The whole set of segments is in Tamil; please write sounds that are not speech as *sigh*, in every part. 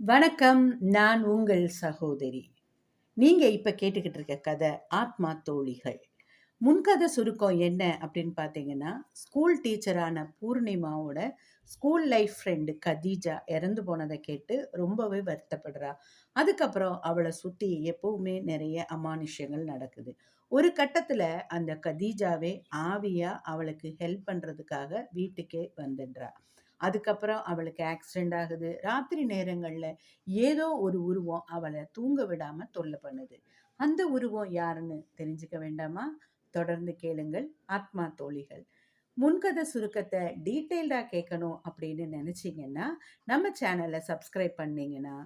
வணக்கம் நான் உங்கள் சகோதரி. நீங்கள் இப்போ கேட்டுக்கிட்டு இருக்க கதை ஆத்மா தோழிகள். முன்கதை சுருக்கம் என்ன அப்படின்னு பார்த்தீங்கன்னா ஸ்கூல் டீச்சரான பூர்ணிமாவோட ஸ்கூல் லைஃப் ஃப்ரெண்டு கதீஜா இறந்து போனதை கேட்டு ரொம்பவே வருத்தப்படுறா. அதுக்கப்புறம் அவளை சுற்றி எப்பவுமே நிறைய அமானுஷ்யங்கள் நடக்குது. ஒரு கட்டத்தில் அந்த கதீஜாவே ஆவியாக அவளுக்கு ஹெல்ப் பண்ணுறதுக்காக வீட்டுக்கே வந்துடுறா. அதுக்கப்புறம் அவளுக்கு ஆக்சிடெண்ட் ஆகுது. ராத்திரி நேரங்களில் ஏதோ ஒரு உருவம் அவளை தூங்க விடாமல் தொல்லை பண்ணுது. அந்த உருவம் யாருன்னு தெரிஞ்சுக்க வேண்டாமா? தொடர்ந்து கேளுங்கள். ஆத்மா தோழிகள். முன்கதை சுருக்கத்தை டீட்டெயில்டாக கேட்கணும் அப்படின்னு நினச்சிங்கன்னா நம்ம சேனலை சப்ஸ்கிரைப் பண்ணிங்கன்னா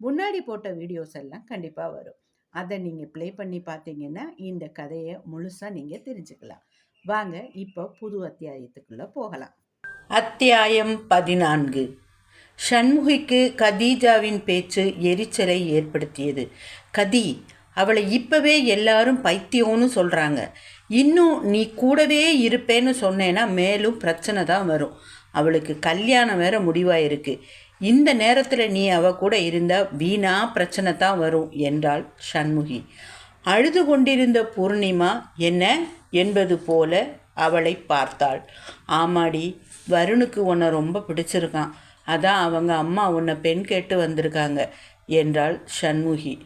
முன்னாடி போட்ட வீடியோஸ் எல்லாம் கண்டிப்பாக வரும். அதை நீங்கள் ப்ளே பண்ணி பார்த்தீங்கன்னா இந்த கதையை முழுசாக நீங்கள் தெரிஞ்சுக்கலாம். வாங்க இப்போ புது அத்தியாயத்துக்குள்ளே போகலாம். அத்தியாயம் பதினான்கு. ஷண்முகிக்கு கதீஜாவின் பேச்சு எரிச்சலை ஏற்படுத்தியது. கதி அவளை இப்பவே எல்லாரும் பைத்தியம்னு சொல்கிறாங்க இன்னும் நீ கூடவே இருப்பேன்னு சொன்னேன்னா மேலும் பிரச்சனை தான் வரும். அவளுக்கு கல்யாணம் வேற முடிவாயிருக்கு. இந்த நேரத்தில் நீ அவ கூட இருந்தால் வீணா பிரச்சனை தான் வரும் என்றாள் ஷண்முகி அழுது கொண்டிருந்த பூர்ணிமா என்ன? என்பது போல அவளை பார்த்தாள். ஆமாடி வருணுக்கு உன்னை ரொம்ப பிடிச்சிருக்கான். அதான் அவங்க அம்மா உன்னை பெண் கேட்டு வந்திருக்காங்க என்றாள் ஷண்முகி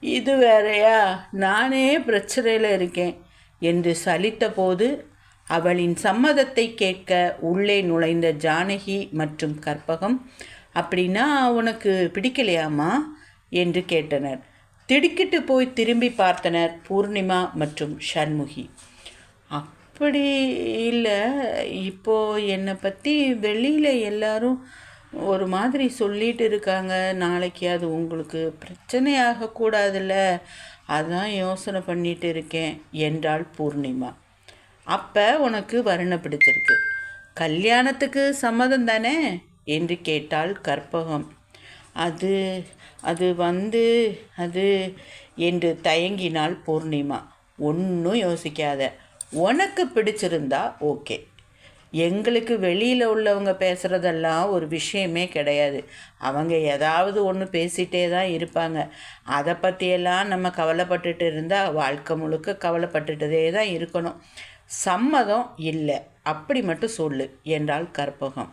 இது வேறையா? நானே பிரச்சனையில் இருக்கேன் என்று சலித்த போது அவளின் சம்மதத்தை கேட்க உள்ளே நுழைந்த ஜானகி மற்றும் கற்பகம் அப்படின்னா உனக்கு பிடிக்கலையாமா என்று கேட்டனர். திடுக்கிட்டு போய் திரும்பி பார்த்தனர் பூர்ணிமா மற்றும் ஷண்முகி அப்படி இல்லை. இப்போது என்னை பற்றி வெளியில் எல்லாரும் ஒரு மாதிரி சொல்லிட்டு இருக்காங்க. நாளைக்கு அது உங்களுக்கு பிரச்சனை ஆகக்கூடாதுல்ல அதான் யோசனை பண்ணிட்டு இருக்கேன். என்றாள் பூர்ணிமா. அப்போ உனக்கு வருண பிடிச்சிருக்கு. கல்யாணத்துக்கு சம்மதம் தானே? என்று கேட்டாள் கற்பகம். அது அது வந்து அது என்று தயங்கினாள் பூர்ணிமா. ஒன்றும் யோசிக்காத. உனக்கு பிடிச்சிருந்தா ஓகே. எங்களுக்கு வெளியில் உள்ளவங்க பேசுகிறதெல்லாம் ஒரு விஷயமே கிடையாது. அவங்க ஏதாவது ஒன்று பேசிகிட்டே தான் இருப்பாங்க. அதை பற்றியெல்லாம் நம்ம கவலைப்பட்டுட்டு இருந்தால் வாழ்க்கை முழுக்க கவலைப்பட்டுட்டதே தான் இருக்கணும். சம்மதம் இல்லை. அப்படி மட்டும் சொல்லு என்றால் கற்பகம்.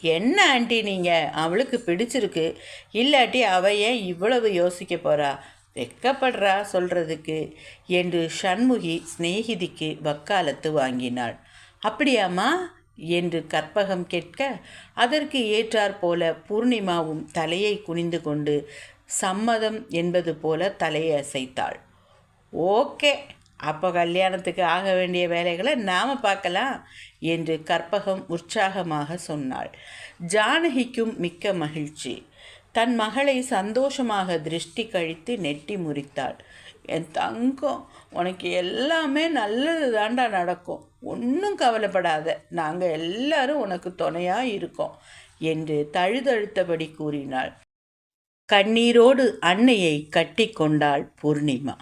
என்ன ஆண்டி நீங்கள் அவளுக்கு பிடிச்சிருக்கு. இல்லாட்டி அவ ஏன் இவ்வளவு யோசிக்க போகிறா வெக்கப்படுறா சொல்கிறதுக்கு என்று ஷண்முகி சிநேகிதிக்கு வக்காலத்து வாங்கினாள். அப்படியாம்மா? என்று கற்பகம் கேட்க அதற்கு ஏற்றாற் போல பூர்ணிமாவும் தலையை குனிந்து கொண்டு சம்மதம் என்பது போல தலையை அசைத்தாள். ஓகே அப்போ கல்யாணத்துக்கு ஆக வேண்டிய வேலைகளை நாம் பார்க்கலாம் என்று கற்பகம் உற்சாகமாக சொன்னாள். ஜானகிக்கும் மிக்க மகிழ்ச்சி. தன் மகளை சந்தோஷமாக திருஷ்டி கழித்து நெட்டி முறித்தாள். என் தங்கம் உனக்கு எல்லாமே நல்லது தாண்டா நடக்கும். ஒன்றும் கவலைப்படாத. நாங்கள் எல்லாரும் உனக்கு துணையாக இருக்கோம் என்று தழுதழுத்தபடி கூறினாள். கண்ணீரோடு அன்னையை கட்டி கொண்டாள் பூர்ணிமா.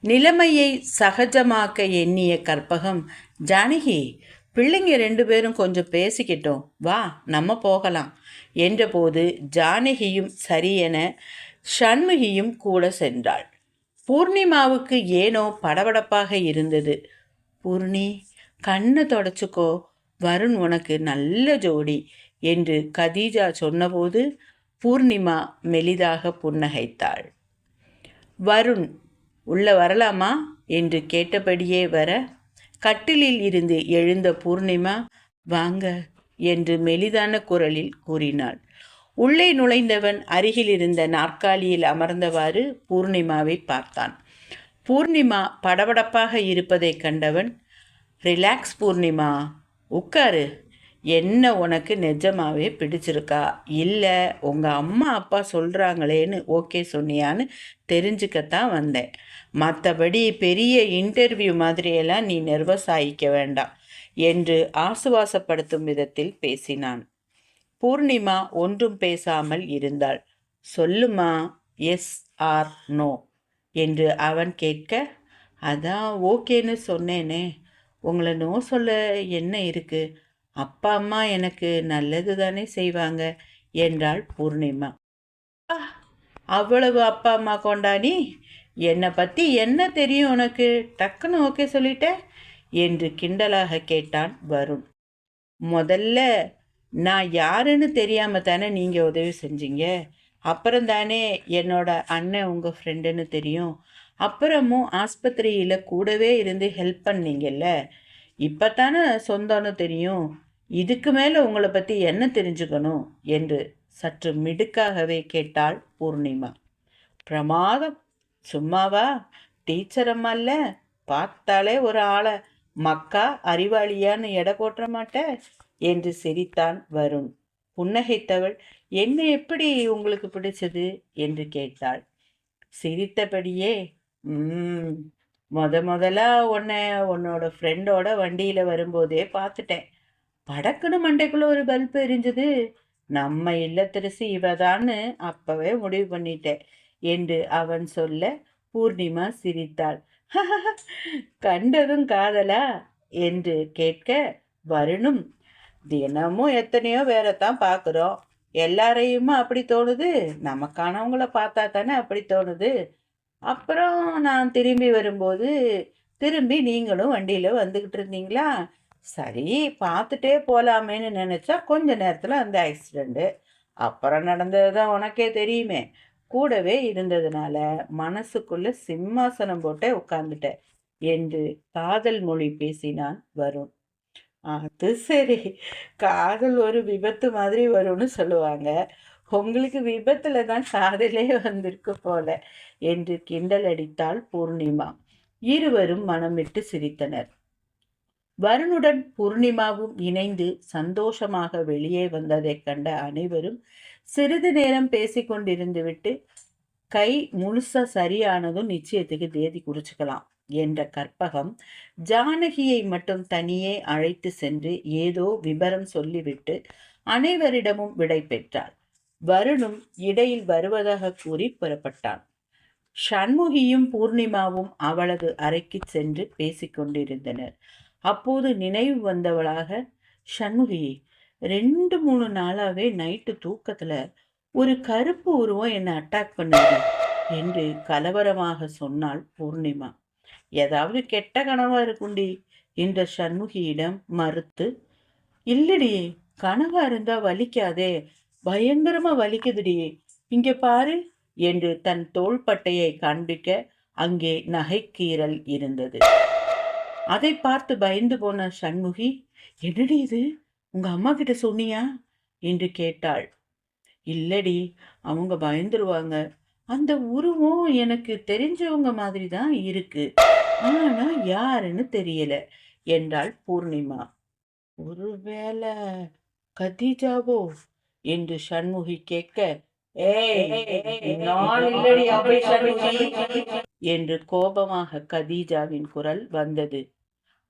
நிலைமையை சகஜமாக்க எண்ணிய கற்பகம் ஜானகி பிள்ளைங்க ரெண்டு பேரும் கொஞ்சம் பேசிக்கிட்டோம். வா நம்ம போகலாம். என்றபோது ஜானகியும் சரியென ஷண்முகியும் கூட சென்றாள். பூர்ணிமாவுக்கு ஏனோ படபடப்பாக இருந்தது. பூர்ணி கண்ணை தொடச்சிக்கோ. வருண் உனக்கு நல்ல ஜோடி என்று கதீஜா சொன்னபோது பூர்ணிமா மெலிதாக புன்னகைத்தாள். வருண் உள்ள வரலாமா? என்று கேட்டபடியே வர கட்டிலில் இருந்து எழுந்த பூர்ணிமா வாங்க என்று மெலிதான குரலில் கூறினாள். உள்ளே நுழைந்தவன் அருகில் இருந்த நாற்காலியில் அமர்ந்தவாறு பூர்ணிமாவை பார்த்தான். பூர்ணிமா படபடப்பாக இருப்பதை கண்டவன் ரிலாக்ஸ் பூர்ணிமா உட்காரு. என்ன உனக்கு நிஜமாகவே பிடிச்சிருக்கா? இல்லை உங்கள் அம்மா அப்பா சொல்கிறாங்களேன்னு ஓகே சொன்னியான்னு தெரிஞ்சுக்கத்தான் வந்தேன். மற்றபடி பெரிய இன்டர்வியூ மாதிரியெல்லாம் நீ நெர்வஸ் ஆகிக்க வேண்டாம் என்று ஆசுவாசப்படுத்தும் விதத்தில் பேசினான். பூர்ணிமா ஒன்றும் பேசாமல் இருந்தாள். சொல்லுமா எஸ் ஆர் நோ என்று அவன் கேட்க அதான் ஓகேன்னு சொன்னேனே உங்களை நோ சொல்ல என்ன இருக்குது அப்பா அம்மா எனக்கு நல்லது தானே செய்வாங்க என்றாள் பூர்ணிமா. அவ்வளவு அப்பா அம்மா கொண்டாடி என்னை பற்றி என்ன தெரியும் உனக்கு? டக்குன்னு ஓகே சொல்லிட்ட? என்று கிண்டலாக கேட்டான் வருண். முதல்ல நான் யாருன்னு தெரியாமல் தானே நீங்கள் உதவி செஞ்சீங்க? அப்புறம் தானே என்னோட அண்ணன் உங்கள் ஃப்ரெண்டுன்னு தெரியும். அப்புறமும் ஆஸ்பத்திரியில் கூடவே இருந்து ஹெல்ப் பண்ணீங்கல்ல? இப்போ தானே சொந்தம்னு தெரியும். இதுக்கு மேலே உங்களை பற்றி என்ன தெரிஞ்சுக்கணும்? என்று சற்று மிடுக்காகவே கேட்டாள் பூர்ணிமா. பிரமாதம். சும்மாவா? டீச்சர் அம்மா பார்த்தாலே ஒரு ஆளை. மக்கா அறிவாளியான்னு எடை போட்டுற மாட்ட? என்று சிரித்தான் வருண். புன்னகைத்தவள் என்ன எப்படி உங்களுக்கு பிடிச்சது? என்று கேட்டாள். சிரித்தபடியே முத முதலா உன்னை உன்னோட ஃப்ரெண்டோட வண்டியில் வரும்போதே பார்த்துட்டேன். படக்குன்னு மண்டைக்குள்ள ஒரு பல்ப் எரிஞ்சது. நம்ம இல்லத்தரசி இவதான்னு அப்பவே முடிவு பண்ணிட்டேன் என்று அவன் சொல்ல பூர்ணிமா சிரித்தாள். *laughs* கண்டதும் காதலா? என்று கேட்க வருணும். தினமும் எத்தனையோ வேறத்தான் பார்க்குறோம் எல்லாரையுமா அப்படி தோணுது? நமக்கானவங்கள பார்த்தா தானே அப்படி தோணுது. அப்புறம் நான் திரும்பி வரும்போது திரும்பி நீங்களும் வண்டியில் வந்துக்கிட்டு இருந்தீங்களா? சரி பார்த்துட்டே போகலாமேன்னு நினச்சா கொஞ்ச நேரத்தில் அந்த ஆக்சிடெண்ட்டு அப்புறம் நடந்தது தான் உனக்கே தெரியுமே. கூடவே இருந்ததுனால மனசுக்குள்ள சிம்மாசனம் போட்டே உட்காந்துட்டேன் என்று காதல் மொழி பேசினான் வருண். அது சரி காதல் ஒரு விபத்து மாதிரி வரும்னு சொல்லுவாங்க. உங்களுக்கு விபத்தில் தான் காதலே வந்திருக்கு போல என்று கிண்டல் அடித்தாள் பூர்ணிமா. இருவரும் மனமிட்டு சிரித்தனர். வருணுடன் பூர்ணிமாவும் இணைந்து சந்தோஷமாக வெளியே வந்ததைக் கண்ட அனைவரும் சிறிது நேரம் பேசிக்கொண்டிருந்துவிட்டு கை முழுசா சரியானதும் நிச்சயத்துக்கு தேதி குறிச்சுக்கலாம் என்ற கற்பகம் ஜானகியை மட்டும் தனியே அழைத்து சென்று ஏதோ விபரம் சொல்லிவிட்டு அனைவரிடமும் விடை பெற்றார் வருணும் இடையில் வருவதாக கூறி புறப்பட்டான். ஷண்முகியும் பூர்ணிமாவும் அவளது அறைக்கு சென்று பேசிக்கொண்டிருந்தனர் அப்போது நினைவு வந்தவளாக ஷண்முகி ரெண்டு மூணு நாளாவே நைட்டு தூக்கத்துல ஒரு கருப்பு உருவம் என்னை அட்டாக் பண்ணுது என்று கலவரமாக சொன்னாள் பூர்ணிமா. ஏதாவது கெட்ட கனவா இருக்குண்டி என்ற சண்முகியிடம் மறுத்து இல்லடி கனவா இருந்தா வலிக்காதே பயங்கரமா வலிக்குதுடி இங்க பாரு என்று தன் தோள்பட்டையை காண்பிக்க அங்கே நகைக்கீரல் இருந்தது. அதை பார்த்து பயந்து போன சண்முகி என்னடி இது? உங்க அம்மா கிட்ட சொன்னியா? என்று கேட்டாள். இல்லடி அவங்க பயந்துருவாங்க. அந்த உருவம் எனக்கு தெரிஞ்சவங்க மாதிரி தான் இருக்கு. ஆனா யாருன்னு தெரியல என்றாள் பூர்ணிமா. ஒருவேளை கதீஜாவோ? என்று சண்முகி கேட்க என்று கோபமாக கதீஜாவின் குரல் வந்தது.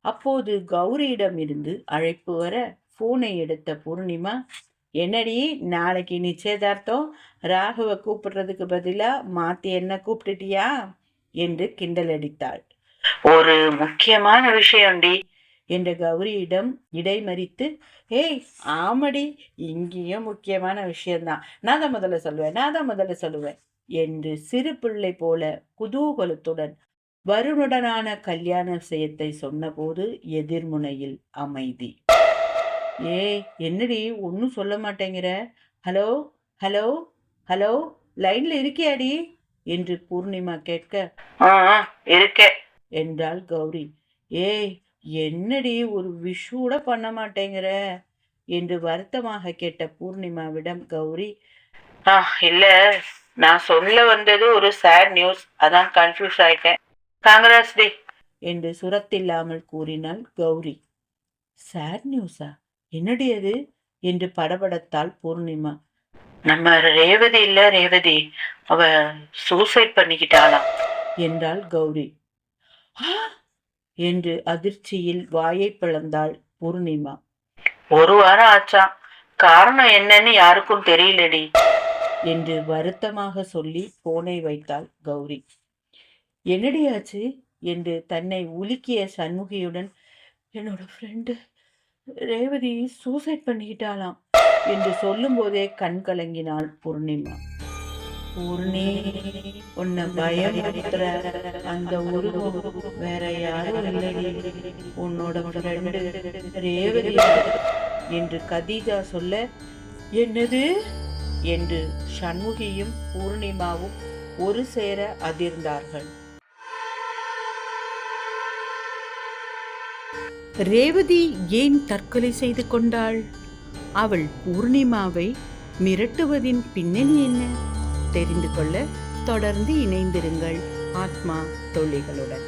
அப்போது கௌரியிடம் இருந்து அழைப்பு வர போனை எடுத்த பூர்ணிமா என்னடி நாளைக்கு நிச்சயதார்த்தம்? ராகுவை கூப்பிடுறதுக்கு பதிலா மாத்தி என்ன கூப்பிட்டுட்டியா? என்று கிண்டல் அடித்தாள். ஒரு முக்கியமான விஷயம்டி. என்ற கௌரியிடம் இடைமறித்து ஏய் ஆமடி இங்கேயும் முக்கியமான விஷயம்தான். நான் தான் முதல்ல சொல்லுவேன் நான் தான் முதல்ல சொல்லுவேன் என்று சிறு பிள்ளை போல குதூகலத்துடன் வருணுடனான கல்யாண விஷயத்தை சொன்னபோது எதிர்முனையில் அமைதி. ஏய் என்னடி ஒன்றும் சொல்ல மாட்டேங்கிற? ஹலோ ஹலோ ஹலோ லைன்ல இருக்கியாடி? என்று பூர்ணிமா கேட்க ஆ இருக்கேன் என்றாள் கௌரி. ஏய் என்னடி ஒரு விஷூட பண்ண மாட்டேங்கிற? என்று வருத்தமாக கேட்ட பூர்ணிமாவிடம் கௌரி ஆ இல்ல நான் சொல்ல வந்தது ஒரு சேட் நியூஸ் அதான் கன்ஃபியூஸ் ஆயிட்டேன். காங்கிரஸ் டே. என்று சுரத்தில்லாமல் கூறினாள் கௌரி. சேட் நியூஸா என்னடி அது? என்று படபடத்தாள் பூர்ணிமா. நம்ம ரேவதி இல்ல ரேவதி. அவ சூசைட் பண்ணிக்கிட்டாளாம் என்றாள் கௌரி. என்று அதிர்ச்சியில் வாயை பிளந்தாள் பூர்ணிமா. ஒரு வாரம் ஆச்சாம் காரணம் என்னன்னு யாருக்கும் தெரியலடி. என்று வருத்தமாக சொல்லி போனை வைத்தாள் கௌரி. என்னடியாச்சு? என்று தன்னை உலுக்கிய சண்முகியுடன் என்னோட ஃப்ரெண்டு ரேவதி சூசைட் பண்ணிக்கிட்டாளாம் என்று சொல்லும்போதே கண் கலங்கினாள் பூர்ணிமா. பூர்ணி உன்னை பயமுறுத்துற அந்த உருவம் வேற யாரும் இல்லடி. உன்னோட ஃப்ரெண்டு ரேவதி என்று கதீஜா சொல்ல என்னது? என்று சண்முகியும் பூர்ணிமாவும் ஒரு சேர அதிர்ந்தார்கள். ரேவதி ஏன் தற்கொலை செய்து கொண்டாள்? அவள் பூர்ணிமாவை மிரட்டுவதின் பின்னணி என்ன? தெரிந்து கொள்ள தொடர்ந்து இணைந்திருங்கள் ஆத்மா தொழிகளுடன்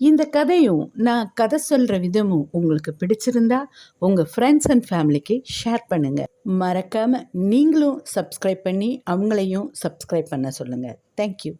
இந்த கதையும் நான் கதை சொல்கிற விதமும் உங்களுக்கு பிடிச்சிருந்தா உங்கள் ஃப்ரெண்ட்ஸ் அண்ட் ஃபேமிலிக்கு ஷேர் பண்ணுங்கள் மறக்காமல் நீங்களும் சப்ஸ்கிரைப் பண்ணி அவங்களையும் சப்ஸ்கிரைப் பண்ண சொல்லுங்கள் தேங்க்யூ